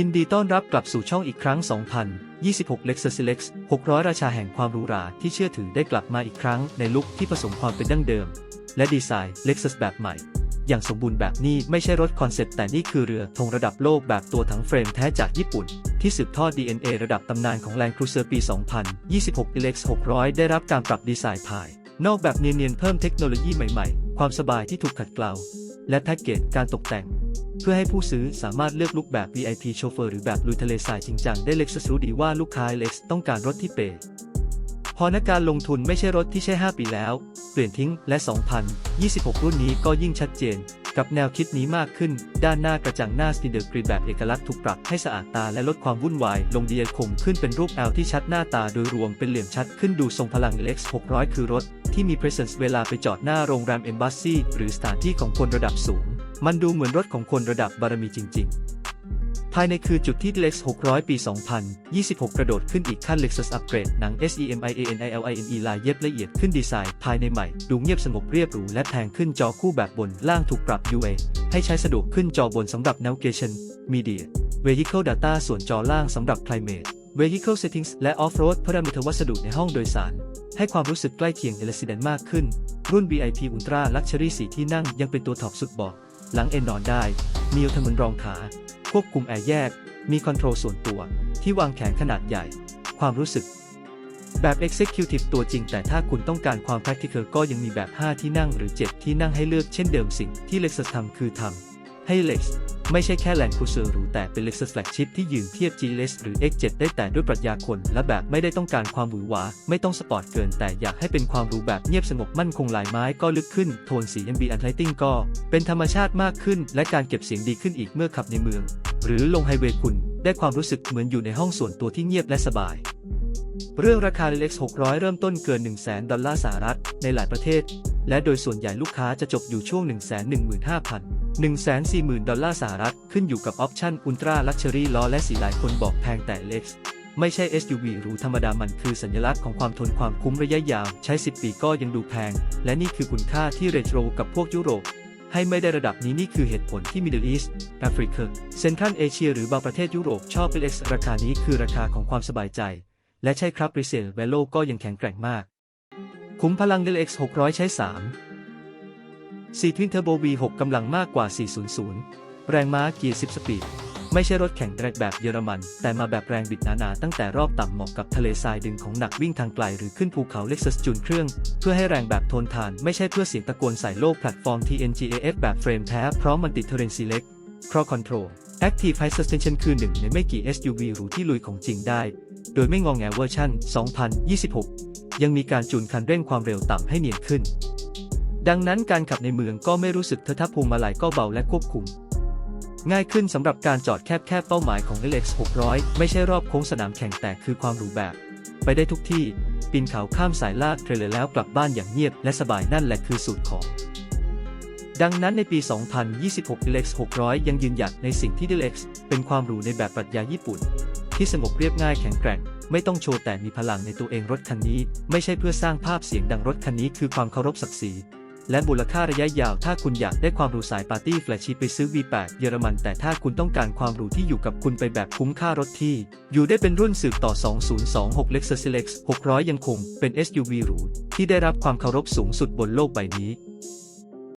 ยินดีต้อนรับกลับสู่ช่องอีกครั้ง 2026 Lexus Lex 600 ราชาแห่งความหรูหราที่เชื่อถือได้กลับมาอีกครั้งในลุคที่ผสมความเป็นดั้งเดิม และดีไซน์ Lexus แบบใหม่ อย่างสมบูรณ์แบบนี้ไม่ใช่รถคอนเซ็ปต์แต่นี่คือเรือธงระดับโลกแบบตัวถังเฟรมแท้จากญี่ปุ่น ที่สืบทอด DNA ระดับตำนานของ Land Cruiser ปี 2026 Lex 600 ได้รับการปรับดีไซน์ภาย นอกแบบเนียนๆเพิ่มเทคโนโลยีใหม่ๆ ความสบายที่ถูกขัดเกลาและแพ็กเกจการตกแต่ง เพื่อให้ผู้ซื้อสามารถเลือกลุคแบบ VIP โชเฟอร์หรือแบบลุยทะเลทรายจริงจังได้ Lexus รู้ดีว่าลูกค้า Lex ต้องการรถที่เปย์พอนักการลงทุนไม่ใช่รถที่ใช่ 5 ปีแล้ว เปลี่ยนทิ้งและ 2026 รุ่นนี้ก็ยิ่งชัดเจน กับแนวคิดนี้มากขึ้น ด้านหน้ากระจังหน้าสตีเดอร์กรีแบบเอกลักษณ์ถูกปรับให้สะอาดตาและลดความวุ่นวาย ลงดีเอคมขึ้นเป็นรูป L ที่ชัดหน้าตาโดยรวมเป็นเหลี่ยมชัดขึ้นดูทรงพลัง Lex 600 คือรถ ที่มี presence เวลาไปจอดหน้าโรงแรม Embassy หรือสถานที่ของคนระดับสูง มันดูเหมือนรถของคนระดับบารมีจริง ๆ ภายในคือจุดที่ Lex 600 ปี 2026 กระโดดขึ้นอีกขั้น Lexus Upgrade หนัง SEMIANILINE ลายเย็บละเอียดขึ้นดีไซน์ ภายในใหม่ ดูเงียบสงบเรียบหรูและแพงขึ้นจอคู่แบบบนล่างถูกปรับ UA ให้ใช้สะดวกขึ้นจอบนสำหรับ Navigation Media Vehicle Data ส่วนจอล่างสำหรับ Climate Vehicle Settings และ Off-road Parameter วัสดุในห้องโดยสาร ให้ความรู้สึกใกล้เคียง Resident มากขึ้น รุ่น VIP Ultra Luxury 4 ที่นั่งยังเป็นตัวท็อปสุดบอก หลังเอนนอนได้ มีอัลทมุนรองขา ควบคุมแอร์แยก มีคอนโทรลส่วนตัว ที่วางแขนขนาดใหญ่ ความรู้สึก แบบ Executive ตัวจริง แต่ถ้าคุณต้องการความ practical ก็ยังมีแบบ 5 ที่นั่งหรือ 7 ที่นั่งให้เลือกเช่นเดิมสิ่งที่ Lexus ทำคือทำ ให้ Lex ไม่ใช่แค่ Land Cruiser หรูแต่เป็น Lexus Flagship ที่ยืนเทียบ GLS หรือ X7 ได้แต่ด้วยปรัชญาคนและแบบไม่ได้ต้องการความหวือหวา ไม่ต้องสปอร์ตเกินแต่อยากให้เป็นความหรูแบบเงียบสงบมั่นคงลายไม้ก็ลึกขึ้น โทนสี ambient lighting ก็ เป็นธรรมชาติมากขึ้น และการเก็บเสียงดีขึ้นอีกเมื่อขับในเมือง หรือลงไฮเวย์คุณ ได้ความรู้สึกเหมือนอยู่ในห้องส่วนตัวที่เงียบและสบายเรื่องราคา Lex 600 เริ่มต้นเกิน 1 0 0 0 0 0 ดอลลาร์สหรัฐในหลายประเทศ และโดยส่วนใหญ่ลูกค้าจะจบอยู่ช่วง 1 1 5 0 0 0 140,000 ดอลลาร์สหรัฐ ขึ้นอยู่กับออปชั่นอุลตร้าลักชัวรี่ล้อและสีหลายคนบอกแพงแต่ Lex ไม่ใช่ SUV หรูธรรมดามันคือสัญลักษณ์ของความทนความคุ้มระยะยาว ใช้ 10 ปีก็ยังดูแพง และนี่คือคุณค่าที่เรโทรกับพวกยุโรป ให้ไม่ได้ระดับนี้นี่คือเหตุผลที่ Middle East แอฟริกาเซนทรัลเอเชียหรือบางประเทศยุโรปชอบ Lex ราคานี้คือราคาของความสบายใจ และใช่ครับ Resale Value ก็ยังแข็งแกร่งมาก คุ้มพลัง Lex 600 ใช้ 3 4 Twin Turbo V6 กำลังมากกว่า 400 แรงม้าเกียร์10 สปีด ไม่ใช่รถแข่งแรกแบบเยอรมัน แต่มาแบบแรงบิดหนาๆ ตั้งแต่รอบต่ำเหมาะกับทะเลทรายดึงของหนักวิ่งทางไกลหรือขึ้นภูเขา Lexus จูนเครื่อง เพื่อให้แรงแบบทนทาน ไม่ใช่เพื่อเสียงตะโกนใส่โลกแพลตฟอร์ม TNGAF แบบเฟรมแท้พร้อมมันติดเทอร์เรนซีเล็ก Cross Control Active High Suspension คือหนึ่งในไม่กี่ SUV หรูที่ลุยของจริงได้ โดยไม่งองแงเวอร์ชัน 2026 ยังมีการจูนคันเร่งความเร็วต่ำให้เนียนขึ้น ดังนั้นการขับในเมืองก็ไม่รู้สึกเทอะทะพวงมาลัยก็เบาและควบคุม ง่ายขึ้นสำหรับการจอดแคบๆเป้าหมายของ LX 600 ไม่ใช่รอบโค้งสนามแข่งแต่คือความหรูแบบ ไปได้ทุกที่ปีนเขาข้ามสายลากเทรลเลอร์แล้วกลับบ้านอย่างเงียบและสบายนั่นแหละคือสูตรของ ดังนั้นในปี 2026 LX 600 ยังยืนหยัดในสิ่งที่ LX เป็นความหรูในแบบปรัชญาญี่ปุ่น ที่สงบเรียบง่ายแข็งแกร่ง ไม่ต้องโชว์แต่มีพลังในตัวเองรถคันนี้ ไม่ใช่เพื่อสร้างภาพเสียงดังรถคันนี้คือความเคารพศักดิ์ศรีและมูลค่าระยะยาว ถ้าคุณอยากได้ความหรูสายปาร์ตี้แฟลชชิปไปซื้อ V8 เยอรมัน แต่ถ้าคุณต้องการความหรูที่อยู่กับคุณไปแบบคุ้มค่ารถที่ อยู่ได้เป็นรุ่นสืบต่อ 2026 Lexus Lex 600 ยังคงเป็น SUV หรูที่ได้รับความเคารพสูงสุดบนโลกใบนี้